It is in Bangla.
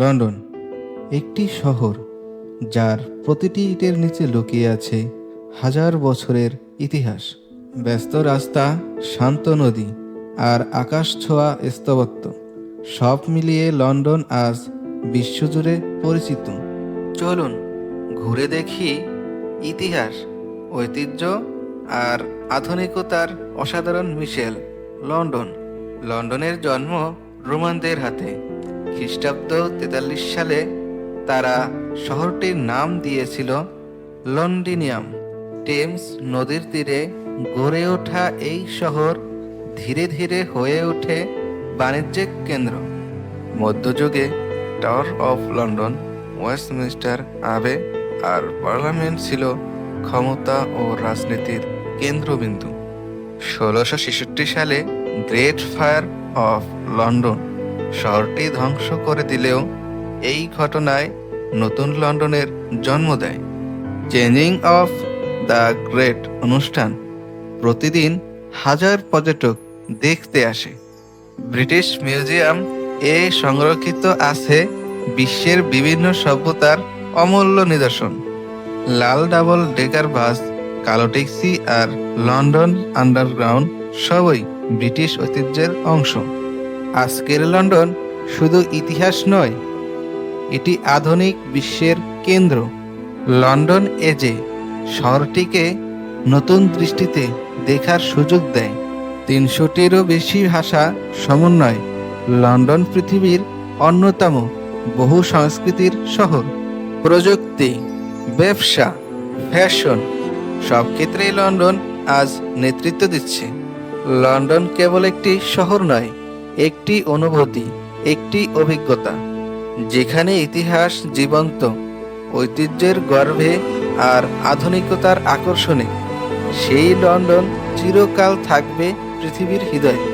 লন্ডন, একটি শহর যার প্রতিটি ইটের নিচে লুকিয়ে আছে হাজার বছরের ইতিহাস। ব্যস্ত রাস্তা, শান্ত নদী আর আকাশ ছোঁয়া স্তবত্ব সব মিলিয়ে লন্ডন আজ বিশ্বজুড়ে পরিচিত। চলুন ঘুরে দেখি ইতিহাস, ঐতিহ্য আর আধুনিকতার অসাধারণ মিশেল লন্ডন। লন্ডনের জন্ম রোমানদের হাতে। খ্রিস্টাব্দ তেতাল্লিশ সালে তারা শহরটির নাম দিয়েছিল লন্ডিনিয়াম। টেমস নদীর তীরে গড়ে ওঠা এই শহর ধীরে ধীরে হয়ে ওঠে বাণিজ্যিক কেন্দ্র। মধ্যযুগে টাওয়ার অফ লন্ডন, ওয়েস্টমিনিস্টার আবে আর পার্লামেন্ট ছিল ক্ষমতা ও রাজনীতির কেন্দ্রবিন্দু। ষোলোশো সালে গ্রেট ফায়ার অফ লন্ডন শহরটি ধ্বংস করে দিলেও এই ঘটনায় নতুন লন্ডনের জন্ম দেয়। চেঞ্জিং অফ দ্য গ্রেট অনুষ্ঠান প্রতিদিন হাজার পর্যটক দেখতে আসে। ব্রিটিশ মিউজিয়াম এ সংরক্ষিত আছে বিশ্বের বিভিন্ন সভ্যতার অমূল্য নিদর্শন। লাল ডাবল ডেকার বাস, কালো ট্যাক্সি আর লন্ডন আন্ডারগ্রাউন্ড সবই ব্রিটিশ ঐতিহ্যের অংশ। আজকের লন্ডন শুধু ইতিহাস নয়, এটি আধুনিক বিশ্বের কেন্দ্র। লন্ডন এজে শহরটিকে নতুন দৃষ্টিতে দেখার সুযোগ দেয়। তিনশোটিরও বেশি ভাষা সমন্বয়। লন্ডন পৃথিবীর অন্যতম বহু সংস্কৃতির শহর। প্রযুক্তি, ব্যবসা, ফ্যাশন সব ক্ষেত্রেই লন্ডন আজ নেতৃত্ব দিচ্ছে। লন্ডন কেবল একটি শহর নয় একটি অনুভূতি, একটি অভিজ্ঞতা, যেখানে ইতিহাস জীবন্ত, ঐতিহ্যের গর্ভে আর আধুনিকতার আকর্ষণে, সেই লন্ডন চিরকাল থাকবে পৃথিবীর হৃদয়ে।